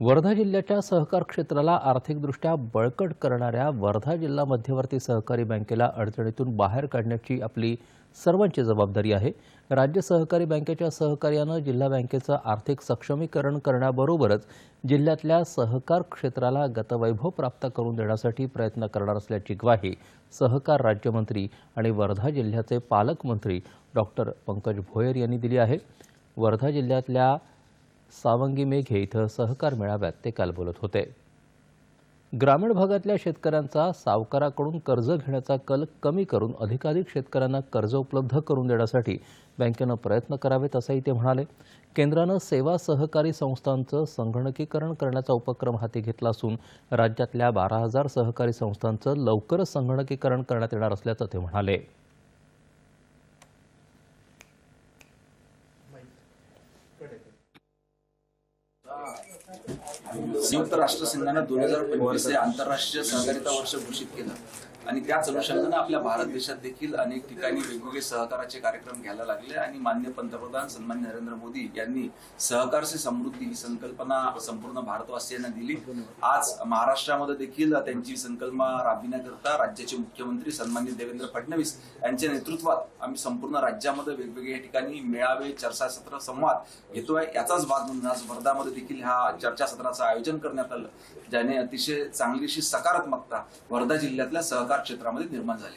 वर्धा जिल्ह्याच्या सहकार क्षेत्राला आर्थिकदृष्ट्या बळकट करणाऱ्या वर्धा जिल्हा मध्यवर्ती सहकारी बँकेला अडचणीतून बाहेर काढण्याची आपली सर्वांची जबाबदारी आहे. राज्य सहकारी बँकेच्या सहकार्यानं जिल्हा बँकेचं आर्थिक सक्षमीकरण करण्याबरोबरच जिल्ह्यातल्या सहकार क्षेत्राला गतवैभव प्राप्त करून देण्यासाठी प्रयत्न करणार असल्याची ग्वाही सहकार राज्यमंत्री आणि वर्धा जिल्ह्याचे पालकमंत्री डॉक्टर पंकज भोयर यांनी दिली आहे. वर्धा जिल्ह्यातल्या सावंगी मेघे इथं सहकार मेळाव्यात ते काल बोलत होते. ग्रामीण भागातल्या शेतकऱ्यांचा सावकाराकडून कर्ज घेण्याचा कल कमी करून अधिकाधिक शेतकऱ्यांना कर्ज उपलब्ध करून देण्यासाठी बँकेनं प्रयत्न करावेत असंही ते म्हणाले. केंद्रानं सेवा सहकारी संस्थांचं संगणकीकरण करण्याचा उपक्रम हाती घेतला असून राज्यातल्या बारा हजार सहकारी संस्थांचं लवकरच संगणकीकरण करण्यात येणार असल्याचं ते म्हणाले. That's it. संयुक्त राष्ट्रसंघानं दोन हजार पंचवीस हे आंतरराष्ट्रीय सहकारिता वर्ष घोषित केलं. आणि त्याच अनुषंगानं आपल्या भारत देशात देखील अनेक ठिकाणी वेगवेगळे सहकाराचे कार्यक्रम घ्यायला लागले. आणि मान्य पंतप्रधान सन्मान्य नरेंद्र मोदी यांनी सहकार से समृद्धी ही संकल्पना संपूर्ण भारतवासियांना दिली. आज महाराष्ट्रामध्ये देखील त्यांची संकल्पना राबविण्याकरता राज्याचे मुख्यमंत्री सन्मान्य देवेंद्र फडणवीस यांच्या नेतृत्वात आम्ही संपूर्ण राज्यामध्ये वेगवेगळ्या ठिकाणी मेळावे चर्चासत्र संवाद घेतोय. याचाच भाग म्हणून आज वर्धामध्ये देखील ह्या चर्चासत्राचं आयोजन करण्यात आलं ज्याने अतिशय चांगलीशी सकारात्मकता वर्धा जिल्ह्यातल्या सहकार क्षेत्रामध्ये निर्माण झाली.